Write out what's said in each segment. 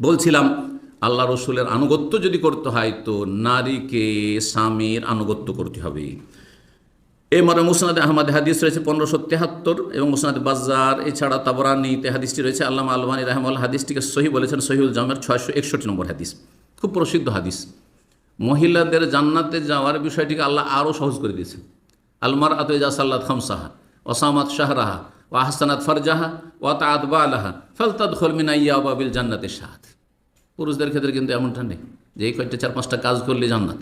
বলছিলাম, আল্লাহ রসুলের আনুগত্য যদি করতে হয় তো নারীকে স্বামীর আনুগত্য করতে হবে। এই মরে মুসনাদ আহমদ হাদিস রয়েছে পনেরোশো তেহাত্তর এবং মুসনাদ বাজার এছাড়া তাবরানিতে হাদিসটি রয়েছে আল্লাহ আলমানি রহমাল হাদিসটিকে সহি বলেছেন সহিউল জামের ছয়শো একষট্টি নম্বর হাদিস। খুব প্রসিদ্ধ হাদিস। মহিলাদের জান্নাতে যাওয়ার বিষয়টিকে আল্লাহ আরও সহজ করে দিয়েছেন। আলমার আতজা সাল্লাদ খামসাহা, ওসামাত শাহরাহা ও আহসানাত ফরজাহা ও তাত বা আলাহা ফলতাদ খলমিনাইয়া বাবিল জান্নাতের সাথ পুরুষদের ক্ষেত্রে কিন্তু এমনটা নেই যে এই কয়েকটা চার পাঁচটা কাজ করলে জান্নাত।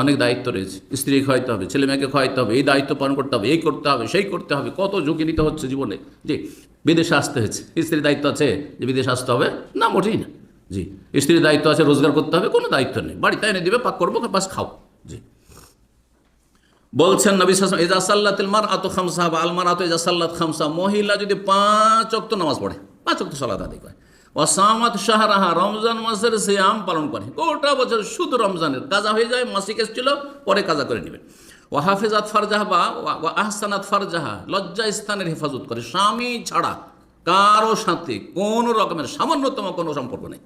অনেক দায়িত্ব রয়েছে। স্ত্রী খাওয়াইতে হবে, ছেলে মেয়েকে খাওয়াইতে হবে, এই দায়িত্ব পালন করতে হবে, এই করতে হবে, সেই করতে হবে। কত ঝুঁকি নিতে হচ্ছে জীবনে। জি, বিদেশে আসতে হয়েছে স্ত্রীর দায়িত্ব আছে যে বিদেশে আসতে হবে? না, মোটেই না। জি, স্ত্রীর দায়িত্ব আছে, রোজগার করতে হবে, কোনো দায়িত্ব নেই। বাড়িতে এনে দিবে, পাক করব, বাস খাও। জি। বলছেন নবী সাসম এজা সাল্লাতিল মার আত খামসা বা আলমার আত এজা সাল্লাত খামসা মহিলা যদি পাঁচ অক্ত নামাজ পড়ে, পাঁচ অক্ত সালাত আদায় করে। ওয়াসামাত শাহরাহা রমজান মাসের সিয়াম পালন করে। গোটা বছর শুধু রমজানের কাজা হয়ে যায়, মাসিক এসেছিল, পরে কাজা করে নেবে। ও হাফেজাত ফারজাহা বা ও আহসানাত ফারজাহা লজ্জা স্থানের হেফাজত করে। স্বামী ছাড়া কারও সাথে কোনো রকমের সামান্যতম কোনো সম্পর্ক নেই।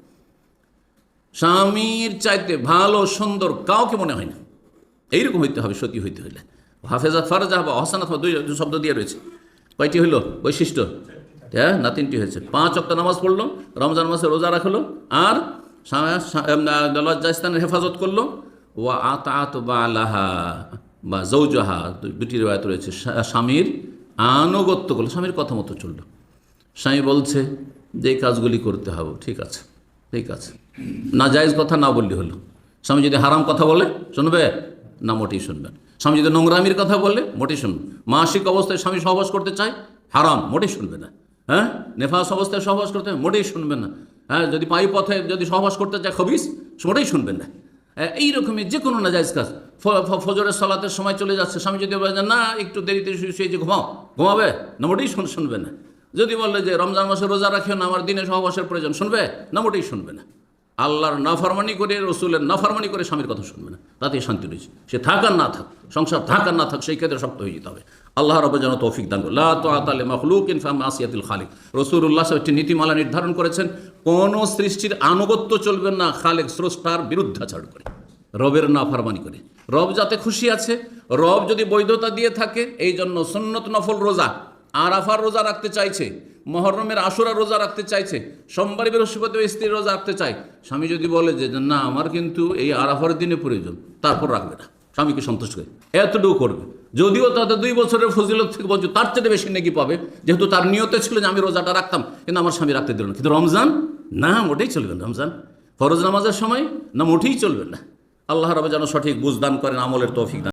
স্বামীর চাইতে ভালো, সুন্দর কাউকে মনে হয় না। এইরকম হইতে হবে, সতী হইতে হইলে। হাফেজা ফারজা বা হসানাত দুই দুই শব্দ দিয়ে রয়েছে। কয়টি হইল? বৈশিষ্ট্য। হ্যাঁ না, তিনটি হয়েছে। পাঁচ অক্ট নামাজ পড়ল, রমজান মাসে রোজা রাখল, আর লজ্জাস্থানের হেফাজত করল। ওয়া আত আত বা আলাহা বা জৌজাহা দুটি রেওয়ায়ত রয়েছে। স্বামীর আনুগত্য করল, স্বামীর কথা মতো চলল। স্বামী বলছে, যে কাজগুলি করতে হবে, ঠিক আছে ঠিক আছে। না জায়েজ কথা না বললে হলো। স্বামী যদি হারাম কথা বলে, শুনবে? না মোটেই শুনবেন। স্বামী যদি নোংরামির কথা বলে মোটেই শুনবে মাসিক অবস্থায় স্বামী সহবাস করতে চায় হারাম মোটেই শুনবে না। হ্যাঁ? নেফাস অবস্থায় সহবাস করতে মোটেই শুনবে না। হ্যাঁ যদি পাই পথে যদি সহবাস করতে চায় খবিস মোটেই শুনবেন না। হ্যাঁ, এইরকমই যে কোনো না জায়জ কাজ ফজরের সালাতের সময় চলে যাচ্ছে স্বামী যদি বলে না একটু দেরিতে শুয়ে যে ঘুমাও। ঘুমাবে? না মোটেই শুন শুনবে না। যদি বলে যে রমজান মাসে রোজা রাখিও না আমার দিনে সহবাসের প্রয়োজন শুনবে? না মোটেই শুনবে না। আল্লাহর নাফরমানি করে, রসুলের নাফরমানি করে স্বামীর কথা শুনবে না। তাতে শান্তি রয়েছে। সে থাক আর না থাক, সংসার থাক আর না থাক, সেই ক্ষেত্রে শক্ত হয়ে যেতে হবে। আল্লাহ রব যেন তৌফিক দান লা তো আতালে মখলুক ইনফাম আসিয়াতুল খালিক। রসুল্লাহ সাহেব একটি নীতিমালা নির্ধারণ করেছেন, কোন সৃষ্টির আনুগত্য চলবে না, খালেক স্রষ্টার বিরুদ্ধাচার করে, রবের নাফরমানি করে। রব যাতে খুশি আছে, রব যদি বৈধতা দিয়ে থাকে এই জন্য সন্নত নফল রোজা, আরাফার রোজা রাখতে চাইছে মহরমের আসরা রোজা রাখতে চাইছে, সোমবার বৃহস্পতি স্ত্রী রোজা রাখতে চায়। স্বামী যদি বলে যে, না, আমার কিন্তু এই আরাফার দিনে প্রয়োজন, তারপর রাখবে না। স্বামীকে সন্তুষ্ট করে। এতটুকু করবে। যদিও তাদের দুই বছরের ফজিলত থেকে বলছে তার চেয়ে বেশি নাকি পাবে। যেহেতু তার নিয়তে ছিল যে, আমি রোজাটা রাখতাম, কিন্তু আমার স্বামী রাখতে দিল না। কিন্তু রমজান? না, মোটেই চলবে না রমজান। ফরজ নামাজের সময়? না, মোটেই চলবে না। আল্লাহ রবে যেন সঠিক বুঝদান করেন, আমলের তৌফিক দান